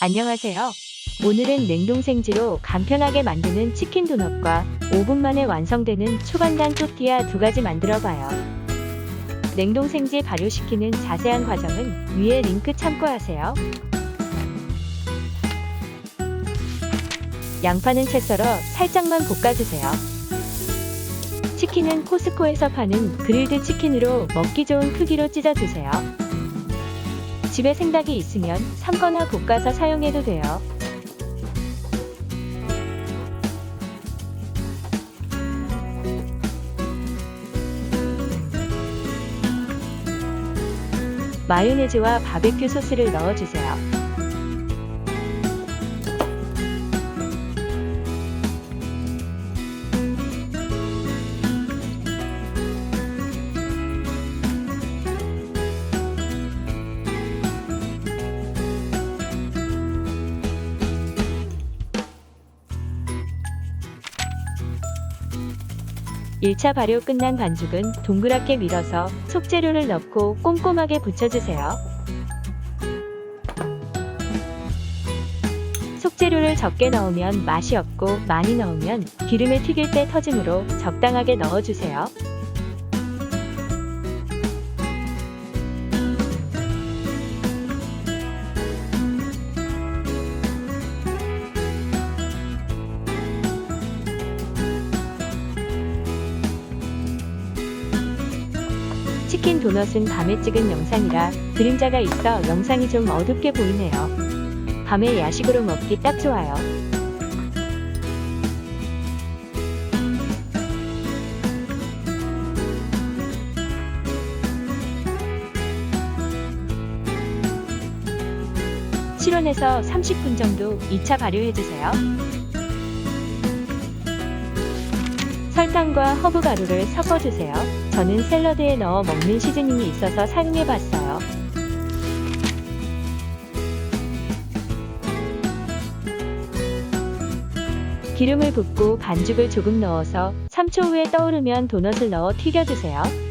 안녕하세요. 오늘은 냉동생지로 간편하게 만드는 치킨 도넛과 5분 만에 완성되는 초간단 또띠아 두 가지 만들어 봐요. 냉동생지 발효시키는 자세한 과정은 위에 링크 참고하세요. 양파는 채 썰어 살짝만 볶아주세요. 치킨은 코스코에서 파는 그릴드 치킨으로 먹기 좋은 크기로 찢어주세요. 집에 생닭이 있으면 삶거나 볶아서 사용해도 돼요. 마요네즈와 바베큐 소스를 넣어주세요. 일차 발효 끝난 반죽은 동그랗게 밀어서 속재료를 넣고 꼼꼼하게 붙여주세요. 속재료를 적게 넣으면 맛이 없고 많이 넣으면 기름에 튀길 때 터지므로 적당하게 넣어주세요. 치킨 도넛은 밤에 찍은 영상이라 그림자가 있어 영상이 좀 어둡게 보이네요. 밤에 야식으로 먹기 딱 좋아요. 실온에서 30분 정도 2차 발효해주세요. 설탕과 허브 가루를 섞어주세요. 저는 샐러드에 넣어 먹는 시즈닝이 있어서 사용해봤어요. 기름을 붓고 반죽을 조금 넣어서 3초 후에 떠오르면 도넛을 넣어 튀겨주세요.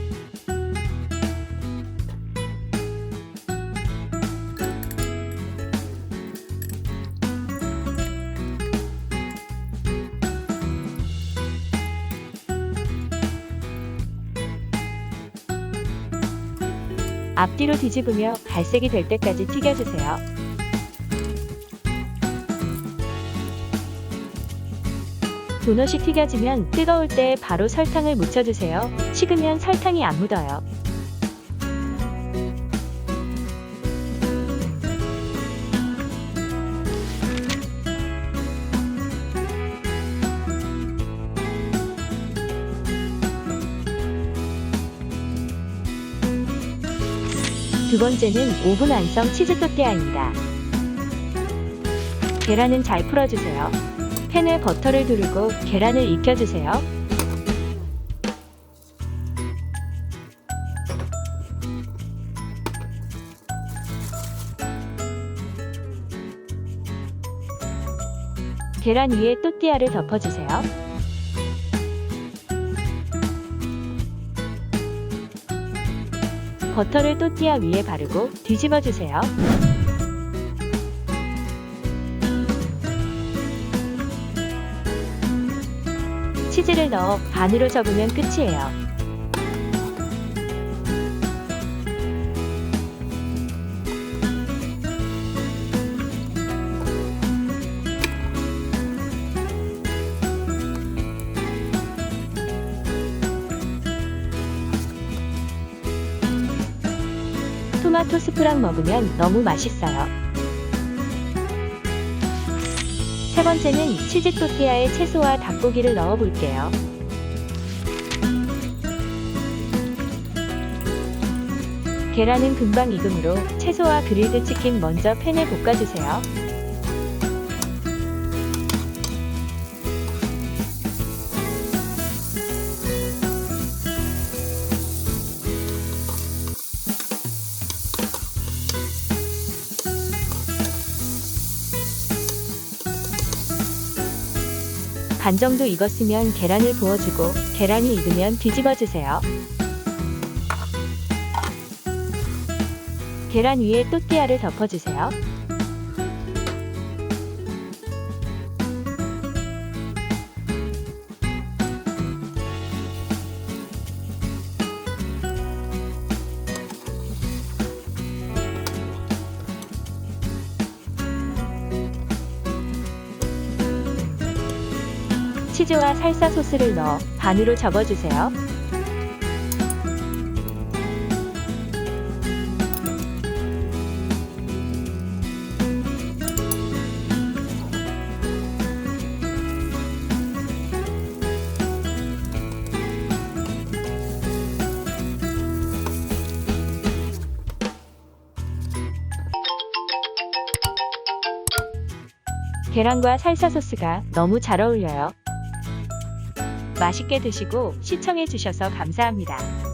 앞뒤로 뒤집으며 갈색이 될 때까지 튀겨주세요. 도넛이 튀겨지면 뜨거울 때 바로 설탕을 묻혀주세요. 식으면 설탕이 안 묻어요. 두 번째는 오븐 완성 치즈 또띠아입니다. 계란은 잘 풀어주세요. 팬에 버터를 두르고 계란을 익혀주세요. 계란 위에 또띠아를 덮어주세요. 버터를 또띠아 위에 바르고 뒤집어 주세요. 치즈를 넣어 반으로 접으면 끝이에요. 토마토 스프랑 먹으면 너무 맛있어요. 세 번째는 치즈 또띠아에 채소와 닭고기를 넣어 볼게요. 계란은 금방 익으므로 채소와 그릴드 치킨 먼저 팬에 볶아주세요. 반 정도 익었으면 계란을 부어주고 계란이 익으면 뒤집어 주세요. 계란 위에 또띠아를 덮어주세요. 치즈와 살사 소스를 넣어 반으로 접어주세요. 계란과 살사 소스가 너무 잘 어울려요. 맛있게 드시고 시청해 주셔서 감사합니다.